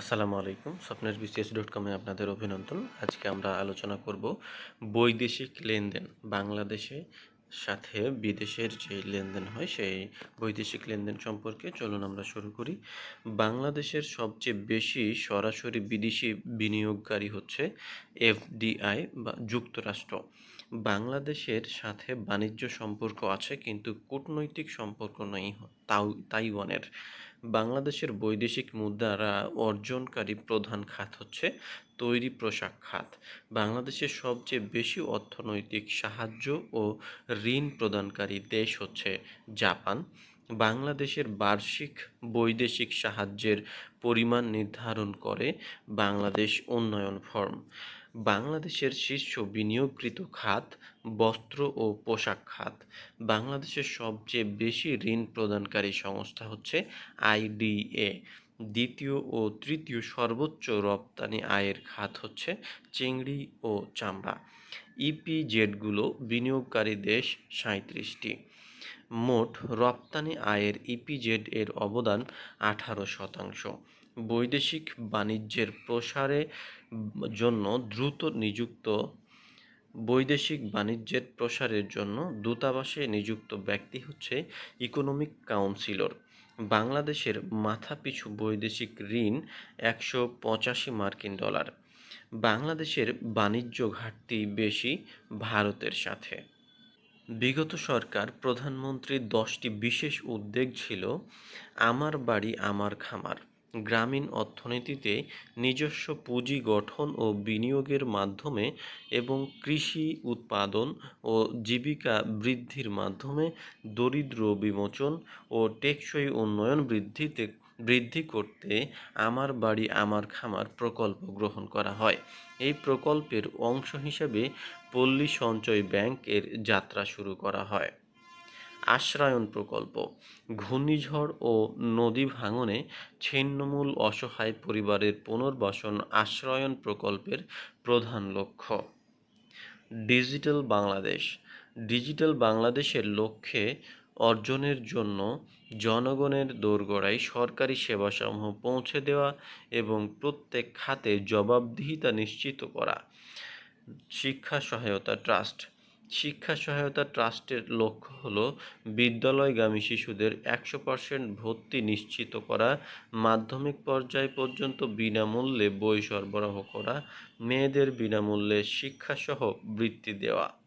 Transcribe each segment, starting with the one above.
আসসালামু আলাইকুম। স্বপ্নের বিসিএস ডট কমে আপনাদের অভিনন্দন। আজকে আমরা আলোচনা করব বৈদেশিক লেনদেন। বাংলাদেশে সাথে বিদেশের যে লেনদেন হয়, সেই বৈদেশিক লেনদেন সম্পর্কে চলুন আমরা শুরু করি। বাংলাদেশের সবচেয়ে বেশি সরাসরি বিদেশি বিনিয়োগকারী হচ্ছে এফডিআই বা যুক্তরাষ্ট্র। বাংলাদেশের সাথে বাণিজ্য সম্পর্ক আছে, কিন্তু কূটনৈতিক সম্পর্ক নেই তাইওয়ানের। বাংলাদেশের বৈদেশিক মুদ্রা অর্জনকারী প্রধান খাত হচ্ছে তৈরি পোশাক খাত। বাংলাদেশের সবচেয়ে বেশি অর্থনৈতিক সাহায্য ও ঋণ প্রদানকারী দেশ হচ্ছে জাপান। বাংলাদেশের বার্ষিক বৈদেশিক সাহায্যের পরিমাণ নির্ধারণ করে বাংলাদেশ উন্নয়ন ফর্ম। বাংলাদেশের শীর্ষ বিনিয়োগকৃত খাত, বস্ত্র ও পোশাক খাত। বাংলাদেশের সবচেয়ে বেশি ঋণ প্রদানকারী সংস্থা হচ্ছে আইডিএ দ্বিতীয় ও তৃতীয় সর্বোচ্চ রপ্তানি আয়ের খাত হচ্ছে চিংড়ি ও চামড়া। ইপিজেডগুলো বিনিয়োগকারী দেশ সাঁত্রিশটি মোট রপ্তানি আয়ের ইপিজেড এর অবদান আঠারো শতাংশ। বৈদেশিক বাণিজ্যের প্রসারে জন্য দ্রুত নিযুক্ত বৈদেশিক বাণিজ্যের প্রসারের জন্য দূতাবাসে নিযুক্ত ব্যক্তি হচ্ছে ইকোনমিক কাউন্সিলর বাংলাদেশের মাথাপিছু বৈদেশিক ঋণ একশো পঁচাশি মার্কিন ডলার। বাংলাদেশের বাণিজ্য ঘাটতি বেশি ভারতের সাথে। বিগত সরকার প্রধানমন্ত্রীর দশটি বিশেষ উদ্যোগ ছিল, আমার বাড়ি, আমার খামার। গ্রামীণ অর্থনীতিতে নিজস্ব পুঁজি গঠন ও বিনিয়োগের মাধ্যমে এবং কৃষি উৎপাদন ও জীবিকা বৃদ্ধির মাধ্যমে দরিদ্র বিমোচন ও টেকসই উন্নয়ন বৃদ্ধিতে, বৃদ্ধি করতে আমার বাড়ি, আমার খামার প্রকল্প গ্রহণ করা হয়। এই প্রকল্পের অংশ হিসেবে পল্লী সঞ্চয় ব্যাংক এর যাত্রা শুরু করা হয়। আশ্রয়ন প্রকল্প। ঘূর্ণিঝড় ও নদী ভাঙনে ছিন্নমূল অসহায় পরিবারের পুনর্বাসন আশ্রয়ন প্রকল্পের প্রধান লক্ষ্য। ডিজিটাল বাংলাদেশ। ডিজিটাল বাংলাদেশের লক্ষ্যে অর্জনের জন্য জনগণের দোরগোড়ায় সরকারি সেবাসমূহ পৌঁছে দেওয়া এবং প্রত্যেক খাতে জবাবদিহিতা নিশ্চিত করা। শিক্ষা সহায়তা ট্রাস্ট শিক্ষা সহায়তা ট্রাস্টের লক্ষ্য হল বিদ্যালয়গামী শিশুদের একশো পার্সেন্ট ভর্তি নিশ্চিত করা, মাধ্যমিক পর্যায় পর্যন্ত বিনামূল্যে বই সরবরাহ করা, মেয়েদের বিনামূল্যে শিক্ষাসহ বৃত্তি দেওয়া।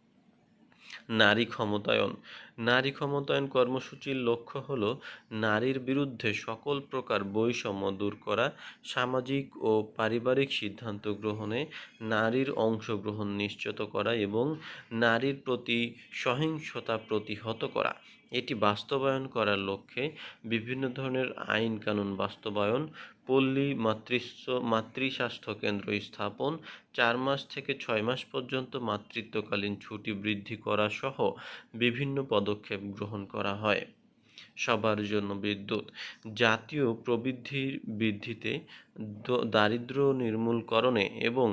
নারী ক্ষমতায়ন। নারী ক্ষমতায়ন কর্মসূচির লক্ষ্য হল নারীর বিরুদ্ধে সকল প্রকার বৈষম্য দূর করা, সামাজিক ও পারিবারিক সিদ্ধান্ত গ্রহণে নারীর অংশগ্রহণ নিশ্চিত করা এবং নারীর প্রতি সহিংসতা প্রতিহত করা। এটি বাস্তবায়ন করার লক্ষ্যে বিভিন্ন ধরনের আইন কানুন বাস্তবায়ন, পল্লী মাতৃস্ব, মাতৃস্বাস্থ্য কেন্দ্র স্থাপন, চার মাস থেকে ছয় মাস পর্যন্ত মাতৃত্বকালীন ছুটি বৃদ্ধি করা সহ বিভিন্ন পদক্ষেপ গ্রহণ করা হয়। সবার জন্য বিদ্যুৎ। জাতীয় প্রবৃদ্ধির বৃদ্ধিতে দারিদ্র নির্মূলকরণে এবং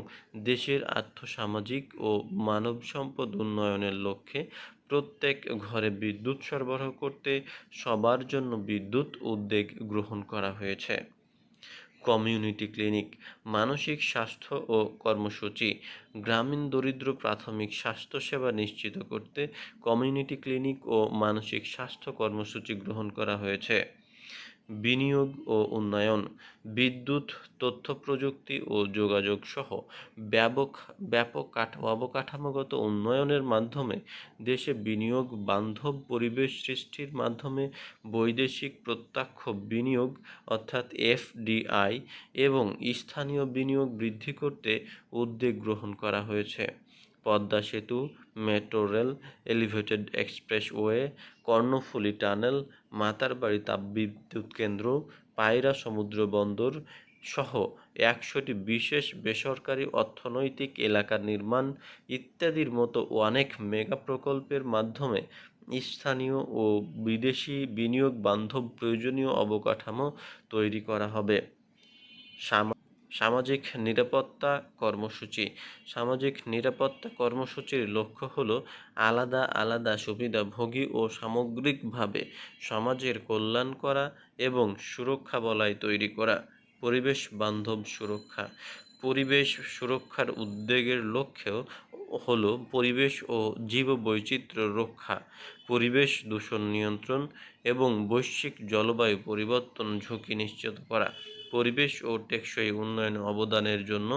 দেশের আর্থসামাজিক ও মানব সম্পদ উন্নয়নের লক্ষ্যে প্রত্যেক ঘরে বিদ্যুৎ সরবরাহ করতে সবার জন্য বিদ্যুৎ উদ্যোগ গ্রহণ করা হয়েছে। কমিউনিটি ক্লিনিক, মানসিক স্বাস্থ্য ও কর্মসূচি, গ্রামীণ দরিদ্র প্রাথমিক স্বাস্থ্যসেবা নিশ্চিত করতে কমিউনিটি ক্লিনিক ও মানসিক স্বাস্থ্য কর্মসূচি গ্রহণ করা হয়েছে। বিনিয়োগ ও উন্নয়ন, বিদ্যুৎ, তথ্য প্রযুক্তি ও যোগাযোগ সহ ব্যাপক ব্যাপক অবকাঠামোগত উন্নয়নের মাধ্যমে দেশে বিনিয়োগ, বান্ধব পরিবেশ সৃষ্টির মাধ্যমে বৈদেশিক প্রত্যক্ষ বিনিয়োগ অর্থাৎ এফডিআই এবং স্থানীয় বিনিয়োগ বৃদ্ধি করতে উদ্যোগ গ্রহণ করা হয়েছে। পদ্মা সেতু, metro rail, elevated expressway Karnaphuli tunnel Matarbari তাপবিদ্যুৎ কেন্দ্র, পায়রা সমুদ্র বন্দর সহ একশোটি বিশেষ বেসরকারি অর্থনৈতিক এলাকা নির্মাণ ইত্যাদির মতো অনেক মেগা প্রকল্পের মাধ্যমে স্থানীয় ও বিদেশি বিনিয়োগ বান্ধব প্রয়োজনীয় অবকাঠামো তৈরি করা হবে। সামাজিক নিরাপত্তা কর্মসূচি। সামাজিক নিরাপত্তা কর্মসূচির লক্ষ্য হল আলাদা আলাদা সুবিধাভোগী ও সামগ্রিকভাবে সমাজের কল্যাণ করা এবং সুরক্ষা বলয় তৈরি করা। পরিবেশ বান্ধব সুরক্ষা। পরিবেশ সুরক্ষার উদ্যোগের লক্ষ্যেও হলো পরিবেশ ও জীববৈচিত্র্য রক্ষা। পরিবেশ দূষণ নিয়ন্ত্রণ এবং বৈশ্বিক জলবায়ু পরিবর্তন ঝুঁকি নিশ্চিত করা। পরিবেশ ও টেকসই উন্নয়নে অবদানের জন্য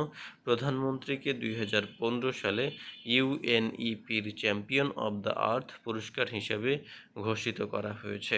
প্রধানমন্ত্রীকে দুই হাজার পনেরো সালে ইউএনইপির চ্যাম্পিয়ন অব দ্য আর্থ পুরস্কার হিসেবে ঘোষিত করা হয়েছে।